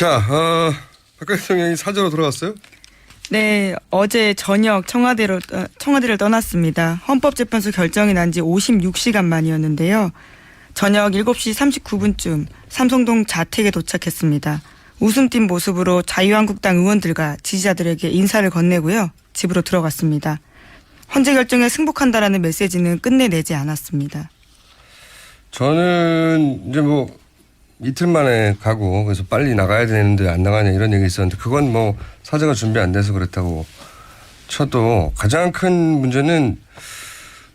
자, 어, 박근혜 대통령이 사저로 돌아왔어요? 네, 어제 저녁 청와대로 떠- 청와대를 떠났습니다. 헌법재판소 결정이 난 지 56시간 만이었는데요. 저녁 7시 39분쯤 삼성동 자택에 도착했습니다. 웃음 띤 모습으로 자유한국당 의원들과 지지자들에게 인사를 건네고요. 집으로 들어갔습니다. 헌재 결정에 승복한다라는 메시지는 끝내 내지 않았습니다. 저는 이제 뭐 이틀 만에 가고 그래서 빨리 나가야 되는데 안 나가냐 이런 얘기 있었는데 그건 뭐 사정가 준비 안 돼서 그렇다고 쳐도 가장 큰 문제는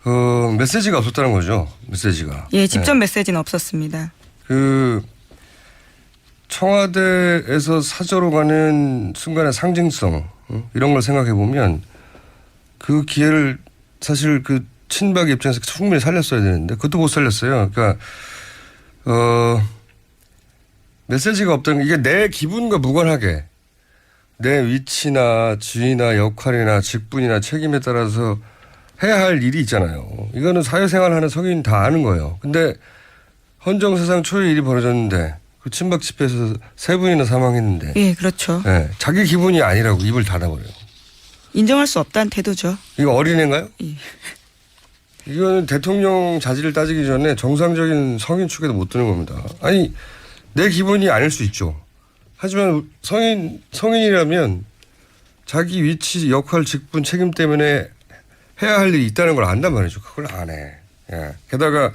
어, 메시지가 없었다는 거죠. 메시지가. 예, 직접 네. 메시지는 없었습니다. 그 청와대에서 사저로 가는 순간의 상징성 어? 이런 걸 생각해 보면 그 기회를 사실 그 친박 입장에서 충분히 살렸어야 되는데 그것도 못 살렸어요. 그러니까 어 메시지가 없다는 게 이게 내 기분과 무관하게 내 위치나 지위나 역할이나 직분이나 책임에 따라서 해야 할 일이 있잖아요. 이거는 사회생활하는 성인 다 아는 거예요. 근데 헌정사상 초유의 일이 벌어졌는데 그 친박 집회에서 세 분이나 사망했는데 예, 그렇죠. 예, 자기 기분이 아니라고 입을 닫아버려요. 인정할 수 없다는 태도죠. 이거 어린애인가요? 예. 이거는 대통령 자질을 따지기 전에 정상적인 성인 축에도 못 드는 겁니다. 아니 내 기분이 아닐 수 있죠. 하지만 성인 성인이라면 자기 위치, 역할, 직분, 책임 때문에 해야 할 일이 있다는 걸 안단 말이죠. 그걸 안 해. 예. 게다가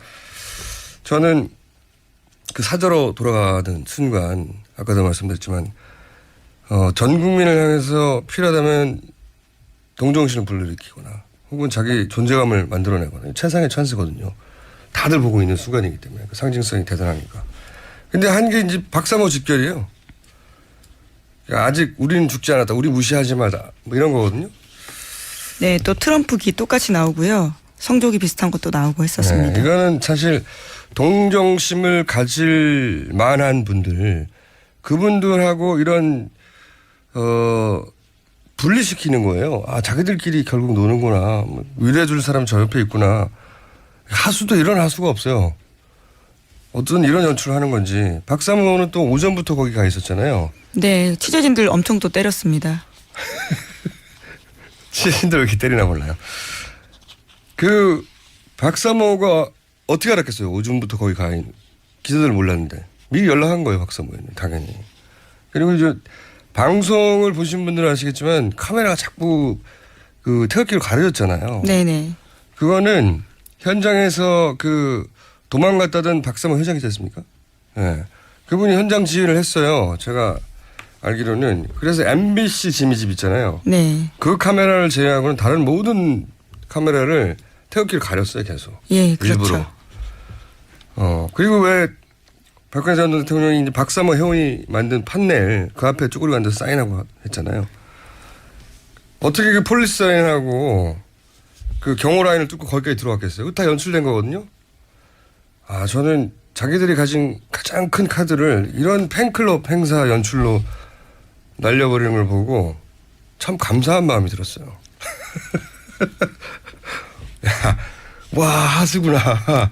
저는 그 사저로 돌아가는 순간 아까도 말씀드렸지만 어, 전 국민을 향해서 필요하다면 동정심을 불러일으키거나 혹은 자기 존재감을 만들어내거나 최상의 찬스거든요. 다들 보고 있는 순간이기 때문에 그 상징성이 대단하니까. 근데 한 게 이제 박사모 집결이에요. 그러니까 아직 우리는 죽지 않았다. 우리 무시하지 마다. 뭐 이런 거거든요. 네, 또 트럼프기 똑같이 나오고요. 성조기 비슷한 것도 나오고 했었습니다. 네, 이거는 사실 동정심을 가질 만한 분들 그분들하고 이런 어 분리시키는 거예요. 아 자기들끼리 결국 노는구나. 뭐 위로해줄 사람 저 옆에 있구나. 하수도 이런 하수가 없어요. 어떤 이런 연출을 하는 건지 박사모는 또 오전부터 거기 가 있었잖아요. 네, 취재진들 엄청 또 때렸습니다. 시신들 왜 이렇게 때리나 몰라요. 그 박사모가 어떻게 알았겠어요? 오전부터 거기 가 있는 기자들 몰랐는데 미리 연락한 거예요, 박사모는 당연히. 그리고 이제 방송을 보신 분들은 아시겠지만 카메라가 자꾸 그 태극기로 가려졌잖아요. 네네. 그거는 현장에서 그 도망갔다던 박사모 회장이 있지 않습니까? 예. 그분이 현장 지휘를 했어요. 제가 알기로는. 그래서 MBC 지미집 있잖아요. 네. 그 카메라를 제외하고는 다른 모든 카메라를 태극기를 가렸어요, 계속. 예, 그렇죠. 일부러. 어, 그리고 왜 박근혜 전 대통령이 이제 박사모 회원이 만든 판넬 그 앞에 쭈그리고 앉아서 사인하고 했잖아요. 어떻게 그 폴리스 사인하고 그 경호 라인을 뚫고 거기까지 들어왔겠어요? 다 연출된 거거든요. 아, 저는 자기들이 가진 가장 큰 카드를 이런 팬클럽 행사 연출로 날려버리는 걸 보고 참 감사한 마음이 들었어요. 야, 와, 하수구나.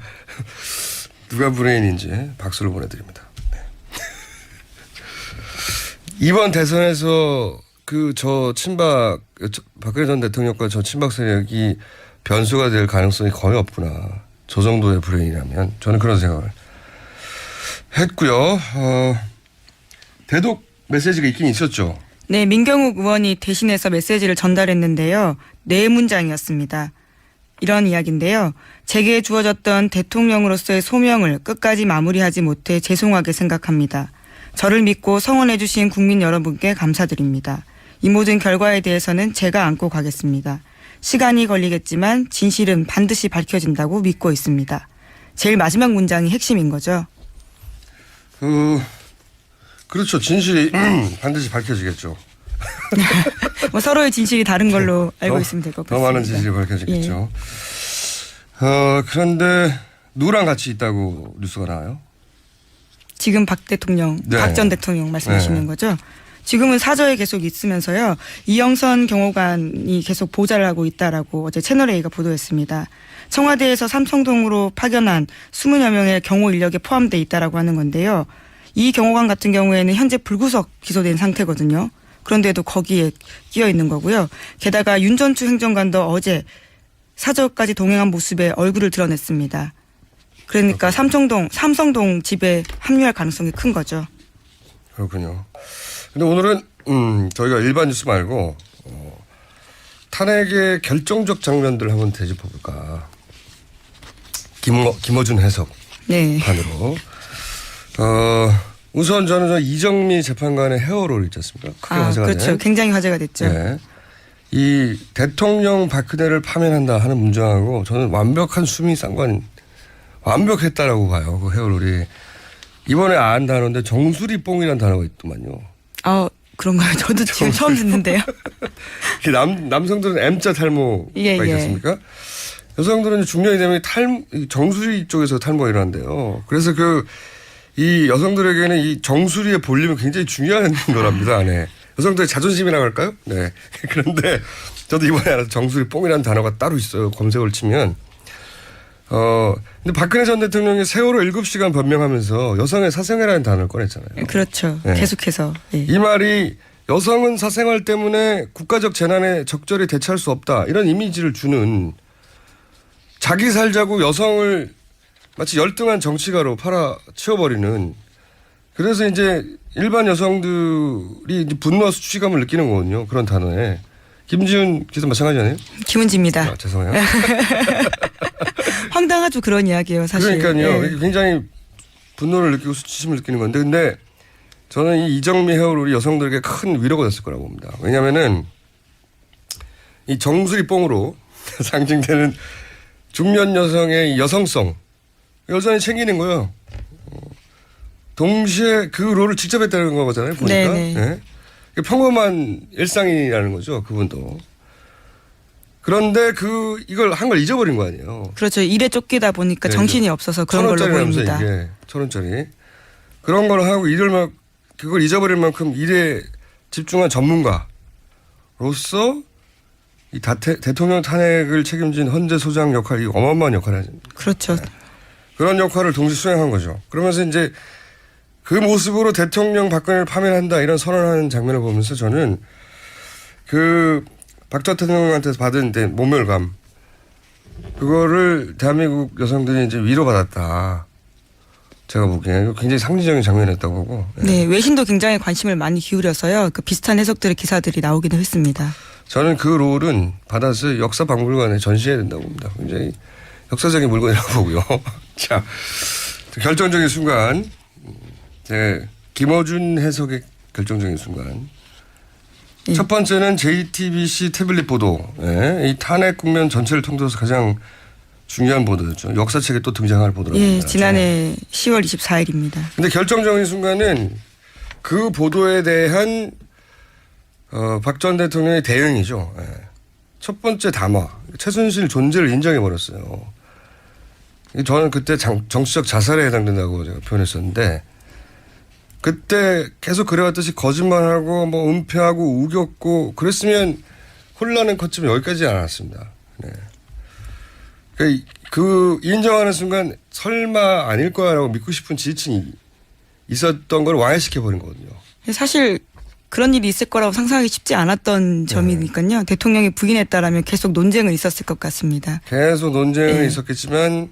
누가 브레인인지 박수를 보내드립니다. 네. 이번 대선에서 그 저 친박 저 박근혜 전 대통령과 저 친박 세력이 변수가 될 가능성이 거의 없구나. 저 정도의 브레인이라면 저는 그런 생각을 했고요. 어, 대독 메시지가 있긴 있었죠. 네, 민경욱 의원이 대신해서 메시지를 전달했는데요. 네 문장이었습니다. 이런 이야기인데요. 제게 주어졌던 대통령으로서의 소명을 끝까지 마무리하지 못해 죄송하게 생각합니다. 저를 믿고 성원해 주신 국민 여러분께 감사드립니다. 이 모든 결과에 대해서는 제가 안고 가겠습니다. 시간이 걸리겠지만 진실은 반드시 밝혀진다고 믿고 있습니다. 제일 마지막 문장이 핵심인 거죠. 그 그렇죠. 진실이 반드시 밝혀지겠죠. 뭐 서로의 진실이 다른 걸로 알고 더- 있으면 될것더 같습니다. 예. 많은 진실이 밝혀지겠죠. 어, 그런데 누구랑 같이 있다고 뉴스가 나와요? 지금 박 대통령, 네. 박전 대통령 말씀하시는 네. 거죠? 지금은 사저에 계속 있으면서요. 이영선 경호관이 계속 보좌를 하고 있다라고 어제 채널A가 보도했습니다. 청와대에서 삼성동으로 파견한 20여 명의 경호 인력에 포함돼 있다라고 하는 건데요. 이 경호관 같은 경우에는 현재 불구속 기소된 상태거든요. 그런데도 거기에 끼어 있는 거고요. 게다가 윤전추 행정관도 어제 사저까지 동행한 모습에 얼굴을 드러냈습니다. 그러니까 삼성동 삼성동 집에 합류할 가능성이 큰 거죠. 그렇군요. 근데 오늘은 음, 저희가 일반 뉴스 말고 어, 탄핵의 결정적 장면들 한번 되짚어 볼까. 김어, 김어준 해석. 네. 판으로. 어, 우선 저는 저 이정미 재판관의 헤어롤 있지 않습니까? 크게 아, 화제가 그렇죠. 된. 굉장히 화제가 됐죠. 네. 이 대통령 박근혜를 파면한다 하는 문장하고 저는 완벽한 수미 쌍관 완벽했다라고 봐요. 그 헤어롤이. 이번에 안 단어인데 정수리 뽕이라는 단어가 있더만요. 아, 그런가요? 저도 지금 처음 듣는데요. 남, 남성들은 M자 탈모가 예, 예. 있지 않습니까? 여성들은 중년이 되면 탈, 이 정수리 쪽에서 탈모가 일어난대요. 그래서 그, 이 여성들에게는 이 정수리의 볼륨이 굉장히 중요한 거랍니다, 안에. 여성들의 자존심이라고 할까요? 네. 그런데 저도 이번에 알아서 정수리 뽕이라는 단어가 따로 있어요. 검색을 치면. 어, 근데 박근혜 전 대통령이 세월호 7시간 변명하면서 여성의 사생애라는 단어를 꺼냈잖아요. 그렇죠. 네. 계속해서. 예. 이 말이 여성은 사생활 때문에 국가적 재난에 적절히 대처할 수 없다. 이런 이미지를 주는 자기 살자고 여성을 마치 열등한 정치가로 팔아치워버리는 그래서 이제 일반 여성들이 이제 분노와 수치감을 느끼는 거거든요. 그런 단어에. 김지훈 기자 마찬가지 아니에요? 김은지입니다. 아, 죄송해요. 황당하죠 그런 이야기예요 사실. 그러니까요. 예. 굉장히 분노를 느끼고 수치심을 느끼는 건데, 근데 저는 이 이정미 헤어롤이 여성들에게 큰 위로가 됐을 거라고 봅니다. 왜냐면은 이 정수리 뽕으로 상징되는 중년 여성의 이 여성성 여전히 챙기는 거예요. 어, 동시에 그 롤을 직접 했다는 거잖아요. 보니까. 이게 평범한 일상이라는 거죠. 그분도. 그런데 그 이걸 한 걸 잊어버린 거 아니에요. 그렇죠. 일에 쫓기다 보니까 네, 정신이 없어서 그런 걸로 보입니다. 이게 천 원짜리 그런 걸 하고 일을 막 그걸 잊어버릴 만큼 일에 집중한 전문가로서 이 다태, 대통령 탄핵을 책임진 헌재 소장 역할이 어마어마한 역할을 하죠. 그렇죠. 그런 역할을 동시 수행한 거죠. 그러면서 이제 그 모습으로 대통령 박근혜를 파면한다 이런 선언하는 장면을 보면서 저는 그 박 전 대통령한테서 받은 모멸감 그거를 대한민국 여성들이 이제 위로받았다. 제가 보기에는 굉장히 상징적인 장면이었다고 보고. 네 외신도 굉장히 관심을 많이 기울여서요. 그 비슷한 해석들의 기사들이 나오기도 했습니다. 저는 그 롤은 받아서 역사 박물관에 전시해야 된다고 봅니다. 굉장히 역사적인 물건이라고 보고요. 자, 결정적인 순간, 네, 김어준 해석의 결정적인 순간. 예. 첫 번째는 JTBC 태블릿 보도. 예, 이 탄핵 국면 전체를 통틀어서 가장 중요한 보도였죠. 역사책에 또 등장할 보도라고. 예. 지난해 10월 24일입니다. 근데 결정적인 순간은 그 보도에 대한 어, 박 전 대통령의 대응이죠. 예. 첫 번째 담화 최순실 존재를 인정해 버렸어요. 저는 그때 장- 정치적 자살에 해당된다고 제가 표현했었는데 그때 계속 그래왔듯이 거짓말하고 뭐 은폐하고 우겼고 그랬으면 혼란은 컸지만 여기까지 않았습니다. 네. 그, 그 인정하는 순간 설마 아닐 거야라고 믿고 싶은 지지층이 있었던 걸 와해시켜 버린 거거든요. 사실 그런 일이 있을 거라고 상상하기 쉽지 않았던 네. 점이니까요. 대통령이 부인했다라면 계속 논쟁은 있었을 것 같습니다. 계속 논쟁은 예. 있었겠지만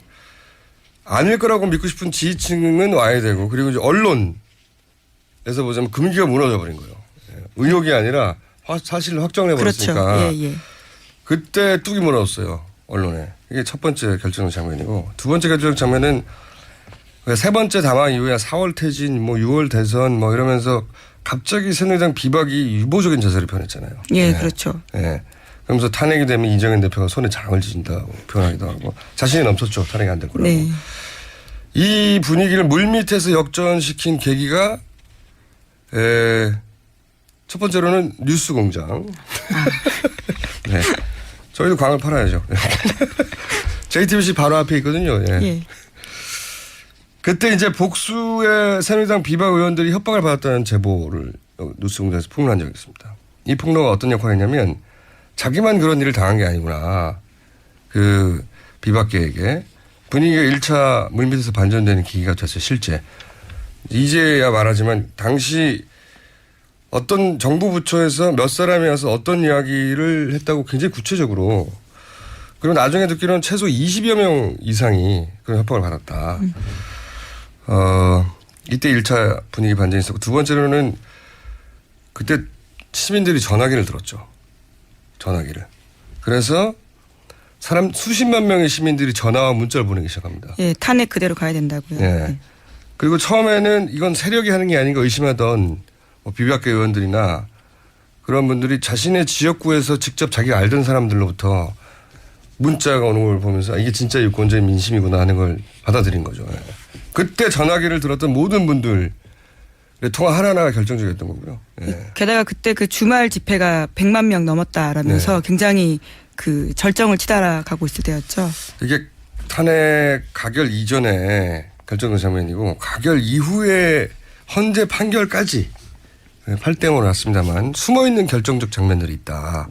아닐 거라고 믿고 싶은 지지층은 와야 되고 그리고 이제 언론 에서 보자면 금기가 무너져 버린 거예요. 예. 의혹이 아니라 화- 사실을 확정해 그렇죠. 버렸으니까 예, 예. 그때 뚝이 무너졌어요 언론에 이게 첫 번째 결정 장면이고 두 번째 결정 장면은 그세 번째 담화 이후에 4월 퇴진 뭐 6월 대선 뭐 이러면서 갑자기 새누리당 비박이 유보적인 자세를 표현했잖아요. 예, 네. 그렇죠. 예. 그러면서 탄핵이 되면 이정현 대표가 손에 장을 쥐신다고 표현하기도 하고 자신이 넘쳤죠. 탄핵이 안 될 거라고. 네. 이 분위기를 물밑에서 역전시킨 계기가 에, 첫 번째로는 뉴스 공장. 네. 저희도 광을 팔아야죠. JTBC 바로 앞에 있거든요. 예. 예. 그때 이제 복수의 새누리당 비박 의원들이 협박을 받았다는 제보를 뉴스 공장에서 폭로한 적이 있습니다. 이 폭로가 어떤 역할이냐면 자기만 그런 일을 당한 게 아니구나. 그 비박계에게 분위기가 1차 물밑에서 반전되는 계기가 됐어요. 실제. 이제야 말하지만 당시 어떤 정부 부처에서 몇 사람이 와서 어떤 이야기를 했다고 굉장히 구체적으로 그리고 나중에 듣기로는 최소 20여 명 이상이 그런 협박을 받았다. 어, 이때 1차 분위기 반전이 있었고 두 번째로는 그때 시민들이 전화기를 들었죠. 전화기를. 그래서 사람 수십만 명의 시민들이 전화와 문자를 보내기 시작합니다. 예, 탄핵 그대로 가야 된다고요. 예. 네. 그리고 처음에는 이건 세력이 하는 게 아닌가 의심하던 뭐 비박계 의원들이나 그런 분들이 자신의 지역구에서 직접 자기가 알던 사람들로부터 문자가 오는 걸 보면서 아, 이게 진짜 유권자의 민심이구나 하는 걸 받아들인 거죠. 예. 그때 전화기를 들었던 모든 분들 통화 하나하나가 결정적이었던 거고요. 예. 게다가 그때 그 주말 집회가 100만 명 넘었다라면서 네. 굉장히 그 절정을 치달아 가고 있을 때였죠. 이게 탄핵 가결 이전에 결정된 장면이고 가결 이후에 헌재 판결까지 8대5로 났습니다만 숨어 있는 결정적 장면들이 있다.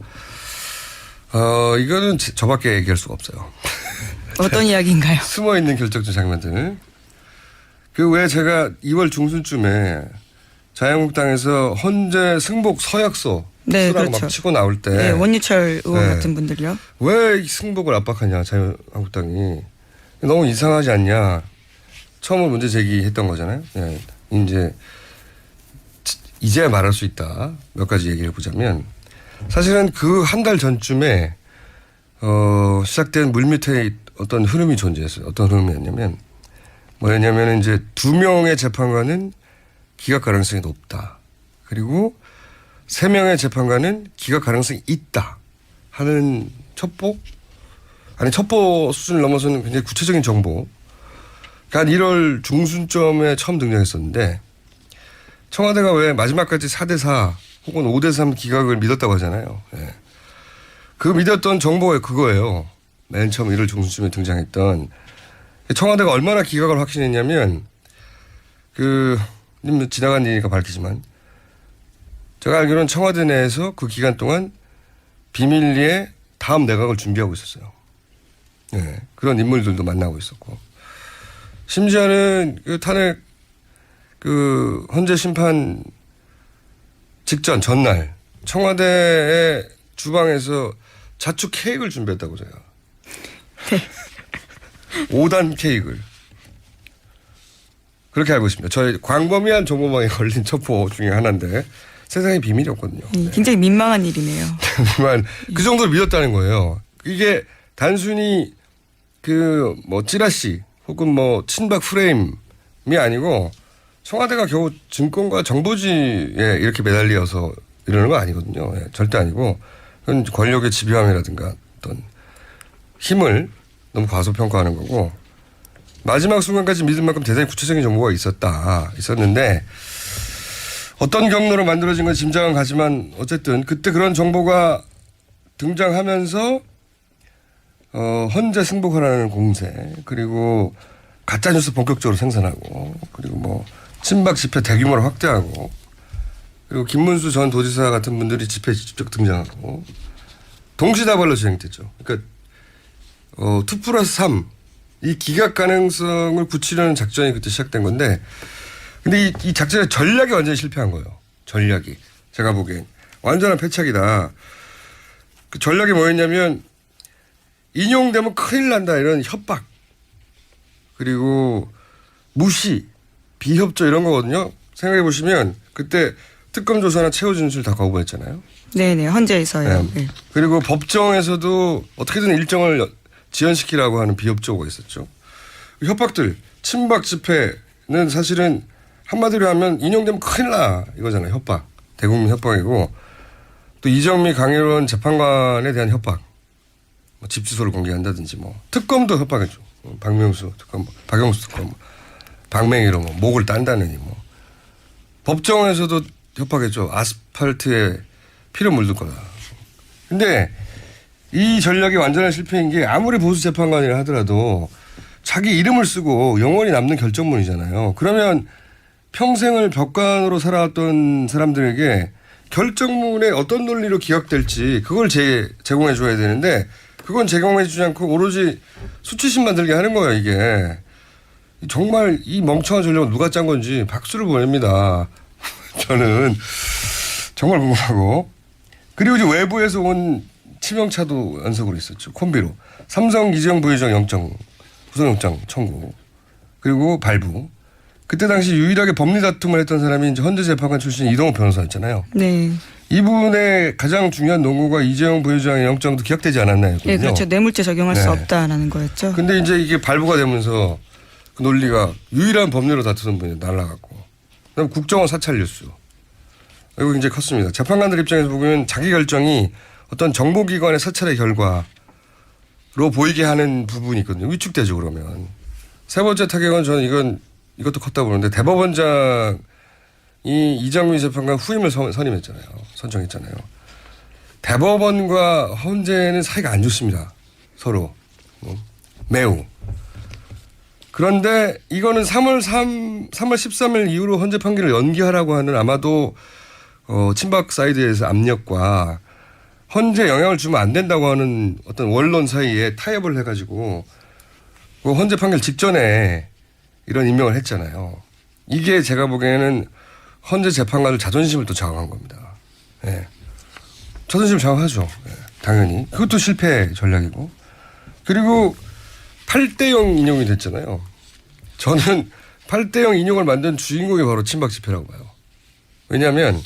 어 이거는 제- 저밖에 얘기할 수가 없어요. 어떤 이야기인가요? 숨어 있는 결정적 장면들. 그 외에 제가 2월 중순쯤에 자유한국당에서 헌재 승복 서약서 네, 쓰라고 그렇죠. 막 치고 나올 때 네, 원유철 의원 네. 같은 분들요. 왜 승복을 압박하냐 자유한국당이 너무 이상하지 않냐 처음으로 문제 제기했던 거잖아요. 예. 이제 이제야 말할 수 있다 몇 가지 얘기를 보자면 사실은 그 한 달 전쯤에 어 시작된 물밑에 어떤 흐름이 존재했어요. 어떤 흐름이었냐면 뭐였냐면 이제 두 명의 재판관은 기각 가능성이 높다. 그리고 세 명의 재판관은 기각 가능성이 있다 하는 첩보 아니 첩보 수준을 넘어서는 굉장히 구체적인 정보. 그러니까 1월 중순점에 처음 등장했었는데 청와대가 왜 마지막까지 4대 4 혹은 5대 3 기각을 믿었다고 하잖아요. 예. 그 믿었던 정보가 그거예요. 맨 처음 1월 중순쯤에 등장했던 청와대가 얼마나 기각을 확신했냐면 그님 지나간 일이니까 밝히지만 제가 알기로는 청와대 내에서 그 기간 동안 비밀리에 다음 내각을 준비하고 있었어요. 예, 그런 인물들도 만나고 있었고 심지어는 그 탄핵 그 헌재 심판 직전 전날 청와대의 주방에서 자축 케이크를 준비했다고 제가. 오 5단 케이크를. 그렇게 알고 있습니다. 저희 광범위한 정보망에 걸린 첩보 중에 하나인데 세상에 비밀이 없거든요. 예, 굉장히 민망한 일이네요. 하지만 그 정도로 믿었다는 거예요. 이게 단순히 그 뭐 찌라시 혹은 뭐 친박 프레임이 아니고 청와대가 겨우 증권과 정보지에 이렇게 매달려서 이러는 거 아니거든요. 예, 절대 아니고 그건 권력의 집요함이라든가 어떤 힘을 너무 과소평가하는 거고 마지막 순간까지 믿을 만큼 대단히 구체적인 정보가 있었다 있었는데 어떤 경로로 만들어진 건 짐작은 가지만 어쨌든 그때 그런 정보가 등장하면서 어, 헌재 승복하라는 공세 그리고 가짜 뉴스 본격적으로 생산하고 그리고 뭐 친박 집회 대규모로 확대하고 그리고 김문수 전 도지사 같은 분들이 집회에 직접 등장하고 동시다발로 진행됐죠. 그러니까 어, 2 플러스 3. 이 기각 가능성을 붙이려는 작전이 그때 시작된 건데 근데 이, 이 작전의 전략이 완전히 실패한 거예요. 전략이. 제가 보기엔. 완전한 패착이다. 그 전략이 뭐였냐면 인용되면 큰일 난다 이런 협박. 그리고 무시, 비협조 이런 거거든요. 생각해 보시면 그때 특검 조사나 최후 진술 다 거부했잖아요. 네네, 헌재에서요. 네. 예. 그리고 법정에서도 어떻게든 일정을 지연시키라고 하는 비협조가 있었죠. 협박들, 친박 집회는 사실은 한마디로 하면 인용되면 큰일 나 이거잖아요. 협박. 대국민 협박이고 또 이정미 강일원 재판관에 대한 협박. 뭐 집 주소를 공개한다든지 뭐 특검도 협박했죠. 뭐 박명수 특검, 박영수 특검, 박맹희로 뭐 목을 딴다느니 뭐 법정에서도 협박했죠. 아스팔트에 피를 물들 거다. 근데 이 전략이 완전한 실패인 게 아무리 보수 재판관이라 하더라도 자기 이름을 쓰고 영원히 남는 결정문이잖아요. 그러면 평생을 벽관으로 살아왔던 사람들에게 결정문에 어떤 논리로 기각될지 그걸 제, 제공해 줘야 되는데 그건 제공해 주지 않고 오로지 수치심 만 들게 하는 거예요, 이게. 정말 이 멍청한 전략을 누가 짠 건지 박수를 보냅니다. 저는 정말 궁금하고 그리고 이제 외부에서 온 치명차도 연속으로 있었죠. 콤비로 삼성 이재용 부회장 영장 구속영장 청구 그리고 발부 그때 당시 유일하게 법리 다툼을 했던 사람이 이제 헌재 재판관 출신 이동호 변호사였잖아요. 네. 이분의 가장 중요한 논구가 이재용 부회장의 영장도 기각되지 않았나요? 예, 그렇죠. 뇌물죄 적용할 수 네. 없다라는 거였죠. 근데 이제 이게 발부가 되면서 그 논리가 유일한 법률로 다투는 분이 날라갔고 그다음 국정원 사찰 뉴스 이거 굉장히 컸습니다. 재판관들 입장에서 보면 자기 결정이 어떤 정보기관의 사찰의 결과로 보이게 하는 부분이 있거든요. 위축되죠 그러면 세 번째 타격은 저는 이건 이것도 컸다고 보는데 대법원장 이 이정민 재판관 후임을 선- 선임했잖아요. 선정했잖아요. 대법원과 헌재는 사이가 안 좋습니다. 서로 뭐, 매우. 그런데 이거는 3월 3, 3월 13일 이후로 헌재 판결을 연기하라고 하는 아마도 어, 친박 사이드에서 압력과 헌재 영향을 주면 안 된다고 하는 어떤 원론 사이에 타협을 해가지고 그 헌재 판결 직전에 이런 임명을 했잖아요. 이게 제가 보기에는 헌재 재판관들 자존심을 또 장악한 겁니다. 예. 자존심 장악하죠. 예, 당연히. 그것도 실패 전략이고. 그리고 8대0 인용이 됐잖아요. 저는 8대0 인용을 만든 주인공이 바로 친박 집회라고 봐요. 왜냐하면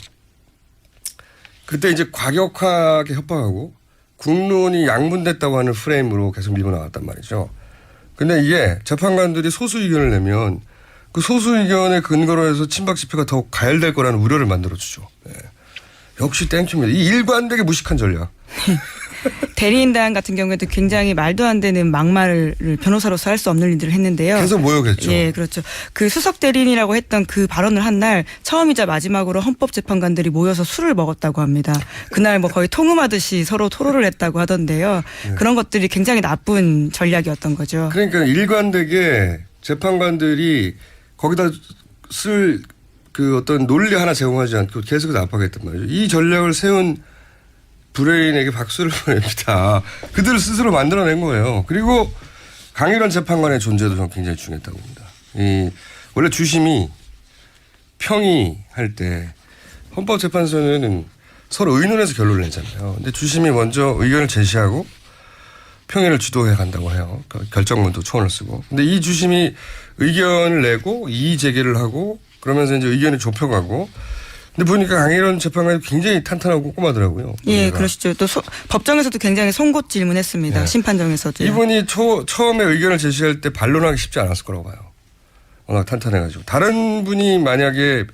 그때 이제 과격하게 협박하고 국론이 양분됐다고 하는 프레임으로 계속 밀고 나왔단 말이죠. 근데 이게 재판관들이 소수 의견을 내면 그 소수 의견의 근거로 해서 친박 집회가 더 가열될 거라는 우려를 만들어주죠. 예. 역시 땡큐입니다. 이 일관되게 무식한 전략. 대리인단 같은 경우에도 굉장히 말도 안 되는 막말을 변호사로서 할 수 없는 일들을 했는데요. 계속 모욕했죠. 예, 그렇죠. 그 수석 대리인이라고 했던 그 발언을 한 날 처음이자 마지막으로 헌법재판관들이 모여서 술을 먹었다고 합니다. 그날 뭐 거의 통음하듯이 서로 토론을 했다고 하던데요. 그런 것들이 굉장히 나쁜 전략이었던 거죠. 그러니까 일관되게 재판관들이 거기다 쓸 그 어떤 논리 하나 제공하지 않고 계속 압박했단 말이죠. 이 전략을 세운 브레인에게 박수를 보냅니다. 그들 스스로 만들어낸 거예요. 그리고 강일원 재판관의 존재도 저는 굉장히 중요했다고 봅니다. 이 원래 주심이 평의할 때 헌법재판소는 서로 의논해서 결론을 내잖아요. 근데 주심이 먼저 의견을 제시하고 평의를 주도해 간다고 해요. 그 결정문도 초안을 쓰고. 근데 이 주심이 의견을 내고 이의 제기를 하고 그러면서 이제 의견이 좁혀가고. 근데 보니까 강일원 재판관이 굉장히 탄탄하고 꼼꼼하더라고요. 예, 논리가. 그러시죠. 또 소- 법정에서도 굉장히 송곳 질문했습니다. 예. 심판정에서도. 이분이 초, 처음에 의견을 제시할 때 반론하기 쉽지 않았을 거라고 봐요. 워낙 탄탄해가지고. 다른 분이 만약에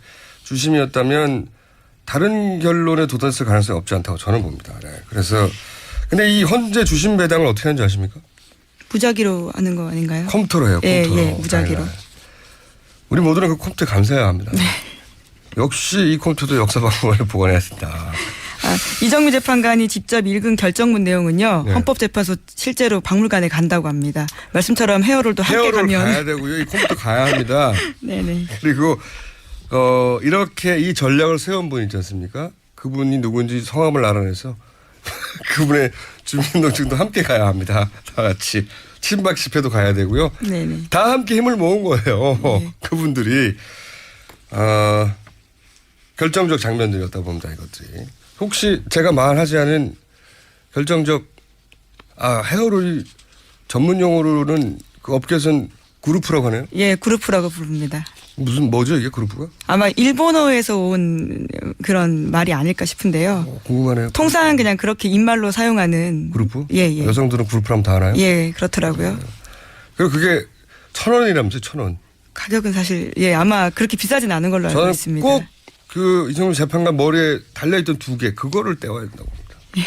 주심이었다면 다른 결론에 도달했을 가능성이 없지 않다고 저는 봅니다. 네. 그래서 근데 이 헌재 주심 배당을 어떻게 하는지 아십니까? 무작위로 하는 거 아닌가요? 컴퓨터로 해요. 예, 컴퓨터로. 예, 무작위로. 네, 네. 우리 모두는 그 컴퓨터 감사해야 합니다. 역시 이 컴퓨터도 역사 박물관에 보관해야 된다. 아, 이정미 재판관이 직접 읽은 결정문 내용은요. 네. 헌법재판소 실제로 박물관에 간다고 합니다. 말씀처럼 헤어롤도 함께 헤어롤 가면. 가야 되고요. 이 컴퓨터 가야 합니다. 네네. 그리고 어 이렇게 이 전략을 세운 분 있지 않습니까? 그분이 누군지 성함을 알아내서 그분의 주민등록증도 함께 가야 합니다. 다 같이 친박 집회도 가야 되고요. 네네. 다 함께 힘을 모은 거예요. 네. 그분들이 어, 결정적 장면들이었다 봅니다. 이것들이 혹시 제가 말하지 않은 결정적 아 헤어롤이 전문 용어로는 그 업계에서는 그룹프라고 하네요. 예, 그룹프라고 부릅니다. 무슨 뭐죠 이게 그룹프가? 아마 일본어에서 온 그런 말이 아닐까 싶은데요. 어, 궁금하네요. 통상 그냥 그렇게 입말로 사용하는. 그룹프? 예, 예. 여성들은 그룹프라면 다 알아요? 예, 그렇더라고요. 그리고 그게 천 원이라면서요, 천 원. 가격은 사실, 예, 아마 그렇게 비싸진 않은 걸로 알고 있습니다. 꼭 그 이정민 재판관 머리에 달려있던 두 개, 그거를 떼와야 된다고 봅니다. 예.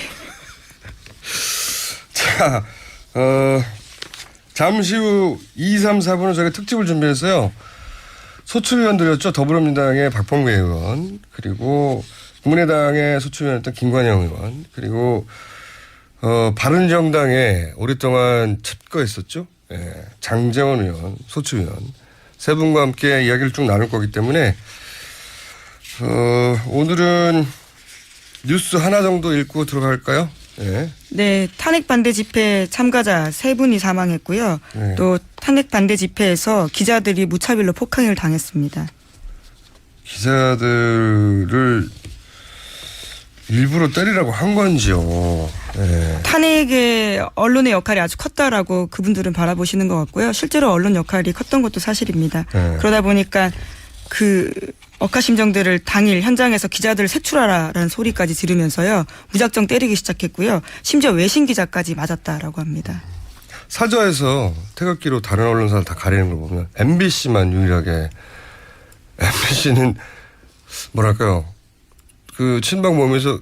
자, 어, 잠시 후 2, 3, 4분은 저희가 특집을 준비했어요. 소추위원들이었죠. 더불어민주당의 박범계 의원, 그리고 국민의당의 소추위원이었던 김관영 의원, 그리고 어, 바른정당에 오랫동안 첩거했었죠. 예, 장재원 의원, 소추위원 세 분과 함께 이야기를 쭉 나눌 거기 때문에 어, 오늘은 뉴스 하나 정도 읽고 들어갈까요? 예. 네, 탄핵 반대 집회 참가자 세 분이 사망했고요. 네. 또 탄핵 반대 집회에서 기자들이 무차별로 폭행을 당했습니다. 기자들을 일부러 때리라고 한 건지요. 예. 탄핵의 언론의 역할이 아주 컸다라고 그분들은 바라보시는 것 같고요. 실제로 언론 역할이 컸던 것도 사실입니다. 네. 그러다 보니까 그 억하심정들을 당일 현장에서 기자들을 색출하라라는 소리까지 들으면서요. 무작정 때리기 시작했고요. 심지어 외신 기자까지 맞았다라고 합니다. 사저에서 태극기로 다른 언론사를 다 가리는 걸 보면 MBC만 유일하게 MBC는 뭐랄까요 그 친박 모임에서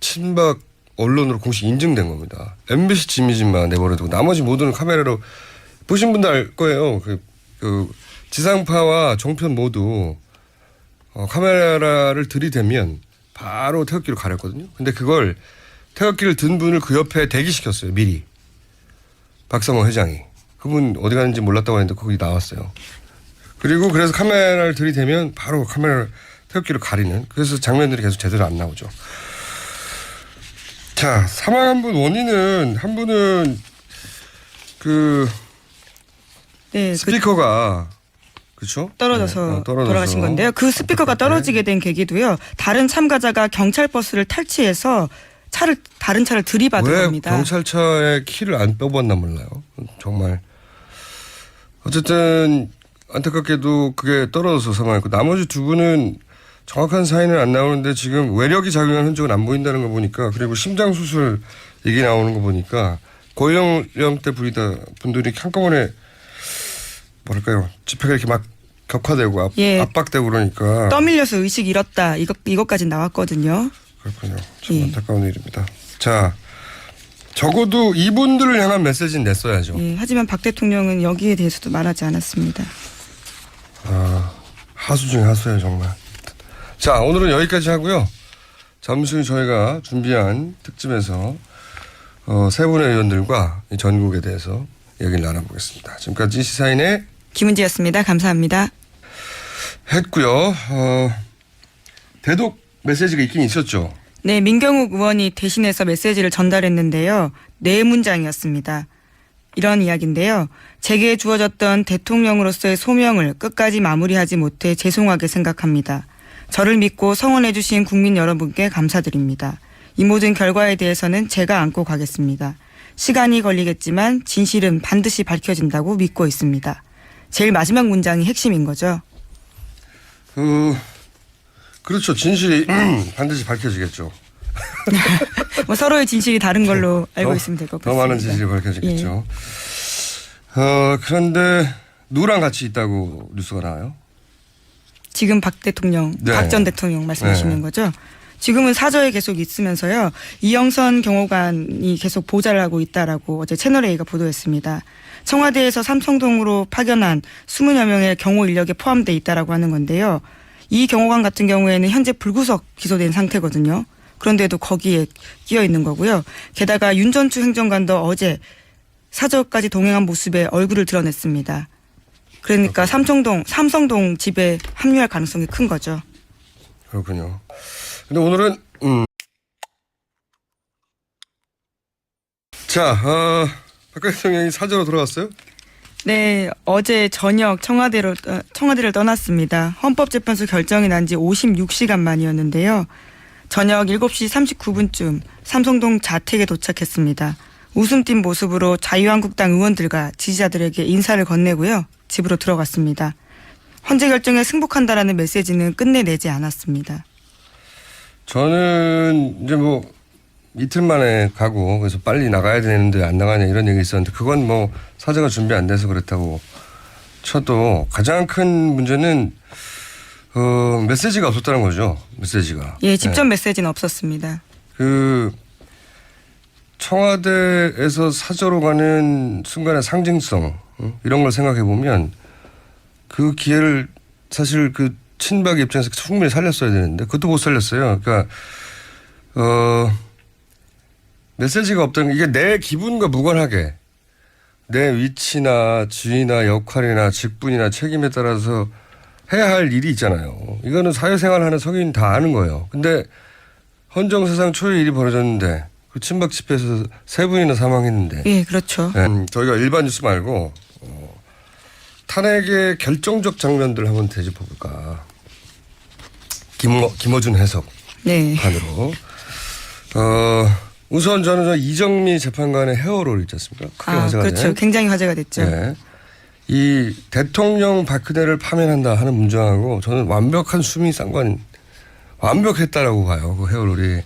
친박 언론으로 공식 인증된 겁니다. MBC 지미진만 내버려두고 나머지 모두는 카메라로 보신 분들 알 거예요. 그, 그 지상파와 종편 모두 어, 카메라를 들이대면 바로 태극기로 가렸거든요. 근데 그걸 태극기를 든 분을 그 옆에 대기시켰어요. 미리. 박성호 회장이 그분 어디 가는지 몰랐다고 했는데 거기 나왔어요. 그리고 그래서 카메라를 들이대면 바로 카메라를 태극기를 가리는 그래서 장면들이 계속 제대로 안 나오죠. 자 사망한 분 원인은 한 분은 그 네, 그 스피커가 그렇죠? 떨어져서 돌아가신 건데요. 그 스피커가 떨어지게 된 계기도요. 다른 참가자가 경찰 버스를 탈취해서 차를 다른 차를 들이받은 왜 겁니다. 경찰차의 키를 안 빼봤나 몰라요. 정말 어쨌든 안타깝게도 그게 떨어져서 사망했고 나머지 두 분은 정확한 사인은 안 나오는데 지금 외력이 작용한 흔적은 안 보인다는 거 보니까 그리고 심장 수술 얘기 나오는 거 보니까 고연령대 분이다 분들이 한꺼번에 뭐랄까요 집회가 이렇게 막 격화되고 압, 예. 압박되고 그러니까 떠밀려서 의식 잃었다. 이것 이것까지 나왔거든요. 그렇군요. 참 예. 안타까운 일입니다. 자 적어도 이분들을 향한 메시지는 냈어야죠. 예, 하지만 박 대통령은 여기에 대해서도 말하지 않았습니다. 아, 하수 중에 하수예요 정말. 자 오늘은 여기까지 하고요. 잠시 후 저희가 준비한 특집에서 어, 세 분의 의원들과 이 전국에 대해서 얘기를 나눠보겠습니다. 지금까지 시사인의 김은지였습니다. 감사합니다. 했고요. 어, 대독 메시지가 있긴 있었죠. 네, 민경욱 의원이 대신해서 메시지를 전달했는데요. 네 문장이었습니다. 이런 이야기인데요. 제게 주어졌던 대통령으로서의 소명을 끝까지 마무리하지 못해 죄송하게 생각합니다. 저를 믿고 성원해주신 국민 여러분께 감사드립니다. 이 모든 결과에 대해서는 제가 안고 가겠습니다. 시간이 걸리겠지만 진실은 반드시 밝혀진다고 믿고 있습니다. 제일 마지막 문장이 핵심인 거죠. 그 그렇죠. 진실이 반드시 밝혀지겠죠. 뭐 서로의 진실이 다른 걸로 알고 더- 있으면 될 것 같습니다. 더 많은 진실이 밝혀지겠죠. 어, 그런데 누구랑 같이 있다고 뉴스가 나와요? 지금 박 대통령, 네. 박전 대통령 말씀하시는 네. 거죠? 지금은 사저에 계속 있으면서요. 이영선 경호관이 계속 보좌를 하고 있다라고 어제 채널A가 보도했습니다. 청와대에서 삼성동으로 파견한 20여 명의 경호 인력에 포함돼 있다라고 하는 건데요. 이 경호관 같은 경우에는 현재 불구속 기소된 상태거든요. 그런데도 거기에 끼어 있는 거고요. 게다가 윤 전 추 행정관도 어제 사저까지 동행한 모습에 얼굴을 드러냈습니다. 그러니까 삼성동 삼성동 집에 합류할 가능성이 큰 거죠. 그렇군요. 근데 오늘은 음. 자, 어, 박 대통령이 사저로 돌아왔어요? 네, 어제 저녁 청와대로 떠- 청와대를 떠났습니다. 헌법재판소 결정이 난 지 56시간 만이었는데요. 저녁 7시 39분쯤 삼성동 자택에 도착했습니다. 웃음 띤 모습으로 자유한국당 의원들과 지지자들에게 인사를 건네고요. 집으로 들어갔습니다. 헌재 결정에 승복한다라는 메시지는 끝내 내지 않았습니다. 저는 이제 뭐 이틀 만에 가고 그래서 빨리 나가야 되는데 안 나가냐 이런 얘기 있었는데 그건 뭐 사자가 준비 안 돼서 그렇다고 쳐도 가장 큰 문제는 어, 메시지가 없었다는 거죠. 메시지가. 예, 직접 네. 메시지는 없었습니다. 그 청와대에서 사저로 가는 순간의 상징성 응? 이런 걸 생각해 보면 그 기회를 사실 그 친박 입장에서 충분히 살렸어야 되는데 그것도 못 살렸어요. 그러니까 어 메시지가 없다는 게 이게 내 기분과 무관하게 내 위치나 지위나 역할이나 직분이나 책임에 따라서 해야 할 일이 있잖아요. 이거는 사회생활 하는 성인 다 아는 거예요. 근데 헌정 사상 초유의 일이 벌어졌는데 그 친박 집회에서 세 분이나 사망했는데 예, 그렇죠. 음, 저희가 일반 뉴스 말고 어, 탄핵의 결정적 장면들 한번 되짚어 볼까. 김어, 김어준 해석. 네. 판으로. 어, 우선 저는 저 이정미 재판관의 헤어롤 있지 않습니까? 크게 아, 화제가 그렇죠. 된. 굉장히 화제가 됐죠. 네. 이 대통령 박근혜를 파면한다 하는 문장하고 저는 완벽한 수미 쌍관 완벽했다라고 봐요. 그 헤어롤이.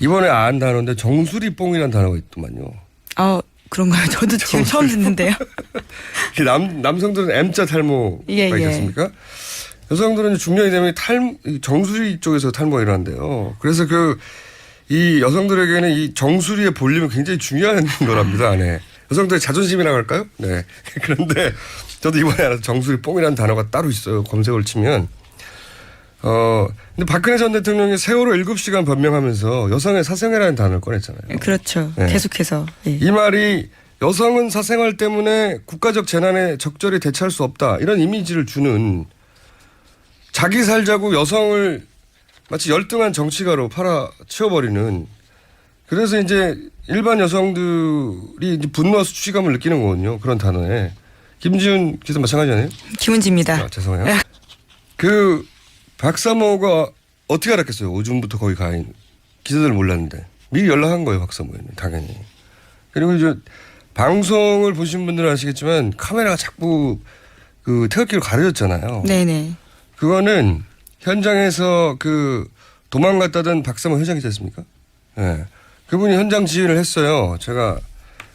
이번에 안 단어인데 정수리 뽕이라는 단어가 있더만요. 아, 그런가요? 저도 지금 처음 듣는데요. 남, 남성들은 M자 탈모가 예, 예. 있겠습니까? 여성들은 이제 중년이 되면 탈, 이 정수리 쪽에서 탈모가 일어난대요. 그래서 그, 이 여성들에게는 이 정수리의 볼륨이 굉장히 중요한 거랍니다, 안에. 여성들의 자존심이라고 할까요? 네. 그런데 저도 이번에 알아서 정수리 뽕이라는 단어가 따로 있어요. 검색을 치면. 어, 근데 박근혜 전 대통령이 세월호 7시간 변명하면서 여성의 사생애라는 단어를 꺼냈잖아요. 그렇죠. 네. 계속해서. 예. 이 말이 여성은 사생활 때문에 국가적 재난에 적절히 대처할 수 없다 이런 이미지를 주는 자기 살자고 여성을 마치 열등한 정치가로 팔아 치워버리는 그래서 이제 일반 여성들이 이제 분노와 수치감을 느끼는 거거든요 그런 단어에 김지훈 기자 마찬가지 아니에요? 김은지입니다. 아, 죄송해요. 그 박사모가 어떻게 알았겠어요? 오줌부터 거기 가 있는 기자들 몰랐는데 미리 연락한 거예요 박사모에는 당연히. 그리고 이제 방송을 보신 분들은 아시겠지만 카메라가 자꾸 그 태극기로 가려졌잖아요. 네네. 그거는 현장에서 그 도망갔다던 박사모 회장 있지 않습니까? 예. 그분이 현장 지휘를 했어요. 제가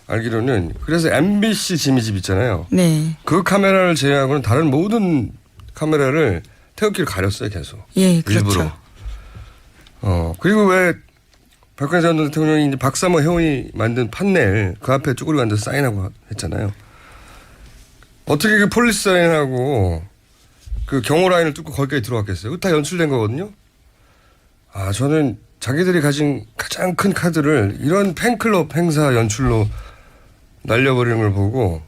알기로는. 그래서 MBC 지미집 있잖아요. 네. 그 카메라를 제외하고는 다른 모든 카메라를 태극기를 가렸어요, 계속. 예, 그렇죠. 일부러. 어, 그리고 왜 박근혜 전 대통령이 이제 박사모 회원이 만든 판넬 그 앞에 쭈그리고 앉아서 사인하고 했잖아요. 어떻게 그 폴리스 사인하고 그 경호 라인을 뚫고 거기까지 들어갔겠어요? 그거 다 연출된 거거든요. 아, 저는 자기들이 가진 가장 큰 카드를 이런 팬클럽 행사 연출로 날려버리는 걸 보고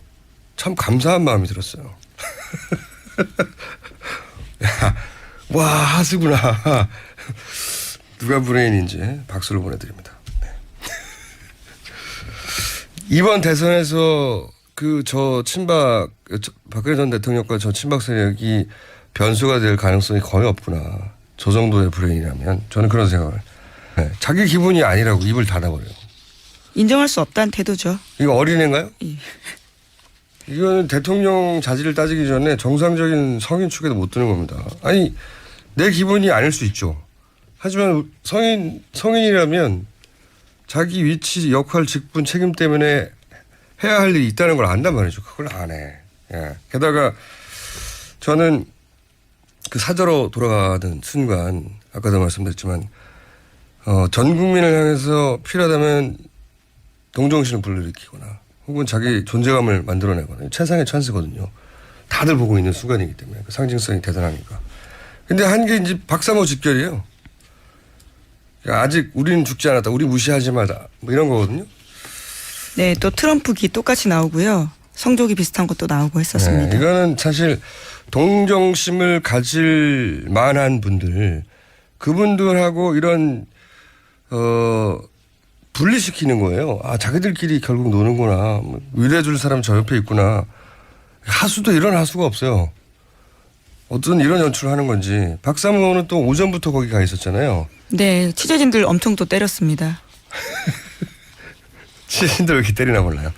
참 감사한 마음이 들었어요. 야, 와, 하수구나. 누가 브레인인지 박수를 보내드립니다. 네. 이번 대선에서 그 저 친박, 저 박근혜 전 대통령과 저 친박 세력이 변수가 될 가능성이 거의 없구나. 저 정도의 브레인이라면 저는 그런 생각을. 네. 자기 기분이 아니라고 입을 닫아버려요. 인정할 수 없다는 태도죠. 이거 어린애인가요? 예. 이거는 대통령 자질을 따지기 전에 정상적인 성인 축에도 못 드는 겁니다. 아니 내 기분이 아닐 수 있죠. 하지만 성인 성인이라면 자기 위치, 역할, 직분, 책임 때문에 해야 할 일이 있다는 걸 안단 말이죠. 그걸 안 해. 예. 게다가 저는 그 사저로 돌아가는 순간 아까도 말씀드렸지만 어, 전 국민을 향해서 필요하다면 동정심을 불러일으키거나 혹은 자기 존재감을 만들어내거나 최상의 찬스거든요. 다들 보고 있는 순간이기 때문에 그 상징성이 대단하니까. 근데 한 게 이제 박사모 직결이에요. 그러니까 아직 우리는 죽지 않았다. 우리 무시하지 마다. 뭐 이런 거거든요. 네, 또 트럼프 기 똑같이 나오고요. 성조기 비슷한 것도 나오고 했었습니다. 네, 이거는 사실 동정심을 가질 만한 분들 그분들하고 이런 어 분리시키는 거예요. 아 자기들끼리 결국 노는구나. 뭐 위로해줄 사람 저 옆에 있구나. 하수도 이런 하수가 없어요. 어떤 이런 연출을 하는 건지 박사모는 또 오전부터 거기 가 있었잖아요. 네, 취재진들 엄청 또 때렸습니다. 시신들 왜 이렇게 때리나 몰라요.